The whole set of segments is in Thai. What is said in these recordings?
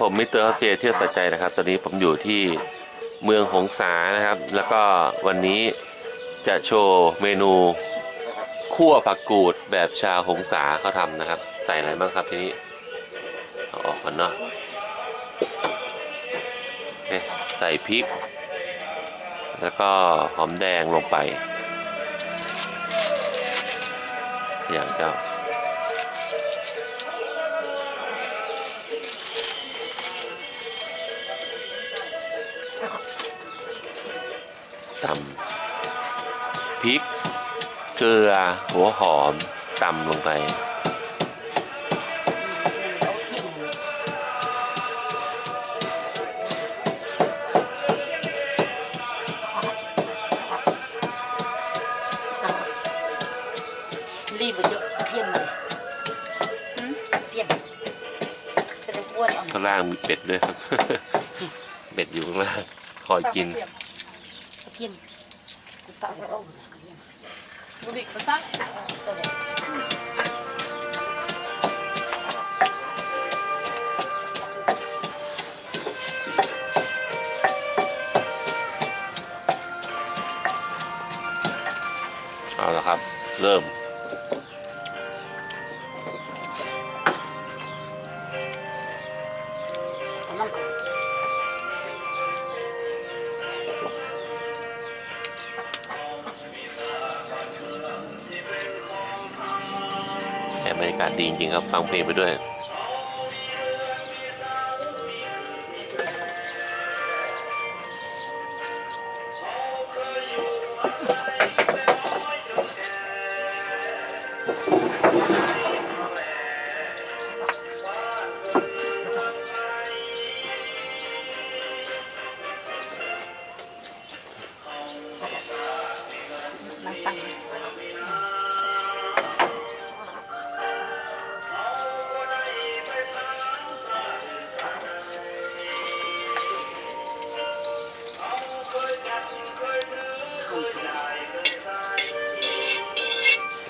ผมมิสเตอร์เซียเที่ยวสะใจนะครับ ตอนนี้ผมอยู่ที่เมืองหงสานะครับ แล้วก็วันนี้จะโชว์เมนูคั่วผักกูดแบบชาวหงสาเขาทำนะครับ ใส่อะไรบ้างครับทีนี้เอาออกก่อนเนาะโอเคใส่พริก แล้วก็หอมแดงลงไป อย่างเจ้า ตำพริก เกลือ หัวหอมตำลงไป รีบเยอะเพี้ยนเลยเพี้ยนจะได้อ้วนอ่อนข้างล่างมีเป็ดด้วยครับ เป็ดอยู่ข้างล่าง คอยกิน เพี้ยนกูตักแล้วบุดิกก็ซักเอาละครับ เริ่ม มัน บรรยากาศดีจริงครับ ฟังเพลงไปด้วย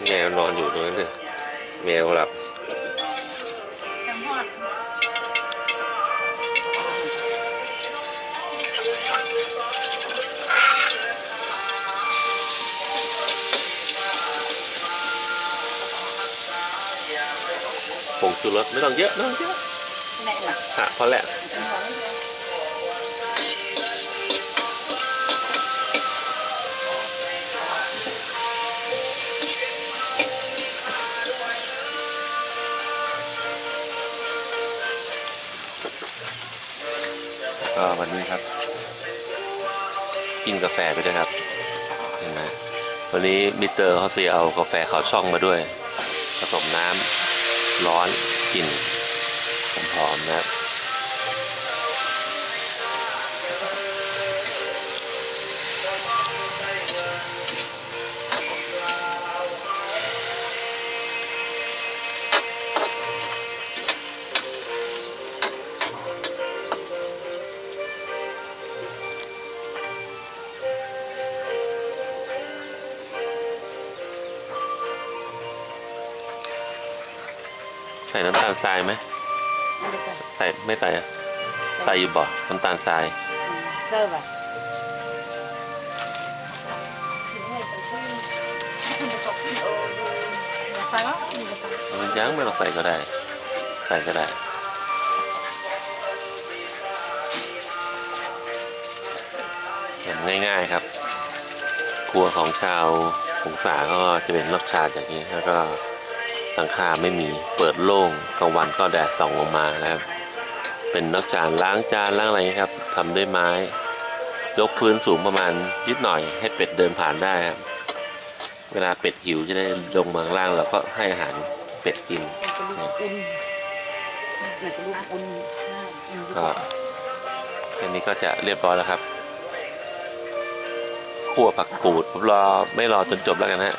แมวนอนอยู่ตรงนั้นเลยแมวหลับแตงทอดผงชูรสไม่ต้องเยอะไม่ต้องเยอะแม่น่ะอะพอแล้ว ก็วันนี้ครับ กินกาแฟไปด้วยครับเห็นไหมวันนี้มิสเตอร์เขาเสียเอากาแฟเขาช่องมาด้วย ผสมน้ำร้อนกลิ่นหอมๆนะครับ ใส่น้ำตาลทรายไหมไม่ได้จะใส่ไม่ใส่อะใส่อยู่บ่น้ำตาลทราย เซิร์ฟอะใส่แล้วมีกระตังมันยังไม่ต้องใส่ก็ได้ ใส่ก็ได้ เห็นง่ายๆครับ ครัวของชาวหงสาก็จะเป็นลักชาอย่างนี้แล้วก็ หลังคาไม่มีเปิดโล่งกลางวันก็แดดส่องลงมานะครับ เป็นนักจานล้างจานล้างอะไรครับทำด้วยไม้ ยกพื้นสูงประมาณนิดหน่อย ให้เป็ดเดินผ่านได้ครับเวลาเป็ดหิวจะได้ลงมาล่างเราก็ให้อาหารเป็ดกินอุ่นไหนก็ลูกอุ่นก็แค่นี้ก็จะเรียบร้อยแล้วครับคั่วผักกูดผมรอไม่รอจนจบแล้วกันฮะ